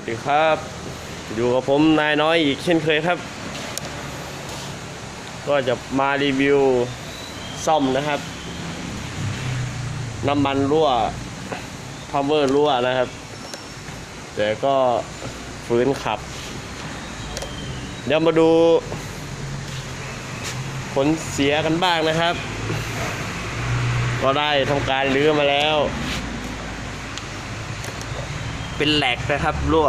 วัสดีครับ อยู่กับผมนายน้อยอีกเช่นเคยครับ ก็จะมารีวิวซ่อมนะครับ น้ำมันรั่วพาวเวอร์รั่วนะครับ แต่ก็ฟื้นขับ เดี๋ยวมาดู ผลเสียกันบ้างนะครับ ก็ได้ทำการรื้อมาแล้ว เป็นแหลกนะครับรั่ว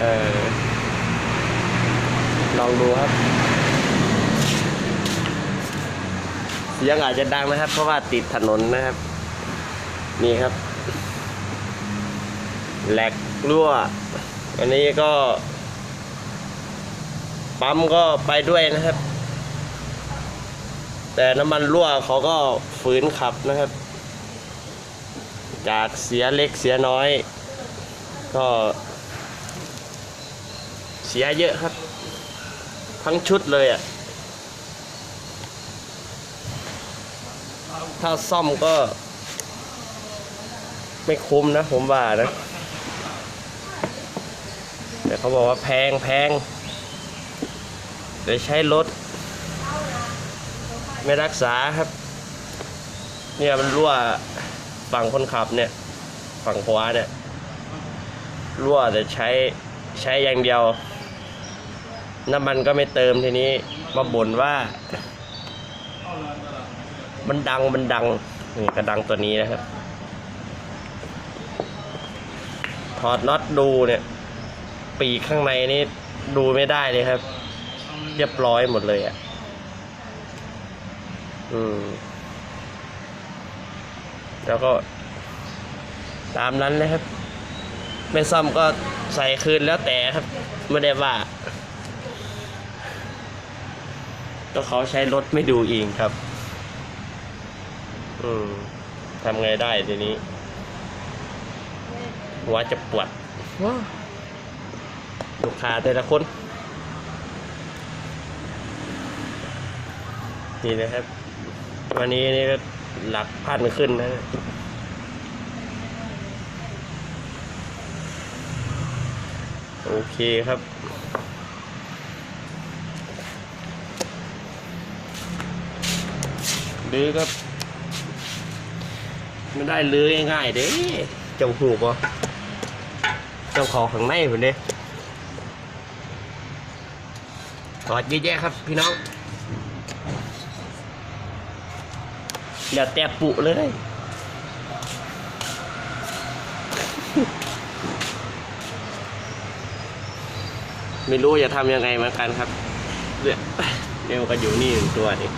เออลองดูครับ เสียงอาจจะดังนะครับ เพราะว่าติดถนนนะครับ นี่ครับ แหลกรั่ว อันนี้ก็ ปั๊มก็ไปด้วยนะครับ แต่น้ำมันรั่วเขาก็ฝืนขับนะครับ จากเสียเล็กเสียน้อย ก็เสียเยอะครับ ทั้งชุดเลยอะ่ะ ถ้าซ่อมก็ ไม่คุ้มนะผมว่านะ แต่เขาบอกว่าแพงแพงเดี๋ยวใช้รถ ไม่รักษาครับ เนี่ยมันรั่ว ฝั่งคนขับเนี่ย ฝั่งขวาเนี่ย รั่วแต่ใช้ใช้อย่างเดียว น้ำมันก็ไม่เติมทีนี้ มาบ่นว่า มันดังมันดังนี่กระดังตัวนี้นะครับ ถอดน็อตดูเนี่ย ปีกข้างในนี่ดูไม่ได้เลยครับ เรียบร้อยหมดเลยอะ อืม แล้วก็ ตามนั้นเลยครับ ไม่ซ่อมก็ใส่คืนแล้วแต่ครับ ไม่ได้ว่า ก็เขาใช้รถไม่ดูเองครับ อืมทำไงได้ทีนี้หัวจะปวดลูกค้าแต่ละคน นี่นะครับ วันนี้นี่ก็ หลักพันขึ้นนะโอเคครับลือครับ ไม่ได้ลือง่ายๆเด้เจ้าหูบ่เจ้าของข้างในผมเด้ถอดเยอะแยะครับพี่น้อง อย่าแตะปุเลย ไม่รู้จะทำยังไงเหมือนกันครับเนี่ยเดี๋ยวก็อยู่นี่หนึ่งตัวนี่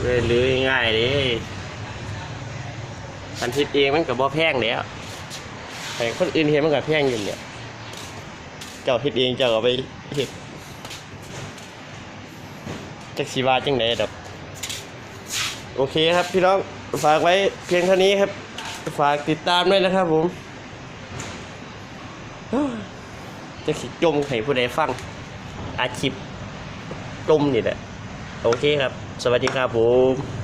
เลยลื้อง่ายเลยพันทิดเองมันกับบ่แพงแล้วแต่คนอื่นเห็นมันกับแพงอยู่เนี่ย เจ้าทิดเองเจ้าก็ไปเห็ดจักสีวาจังไหนดอก โอเคครับพี่น้องฝากไว้เพียงเท่านี้ครับ ฝากติดตามด้วยนะครับผม จะขิจมให้ผู้ใดฟัง อาชีพจมนี่แหละ โอเคครับ สวัสดีครับผม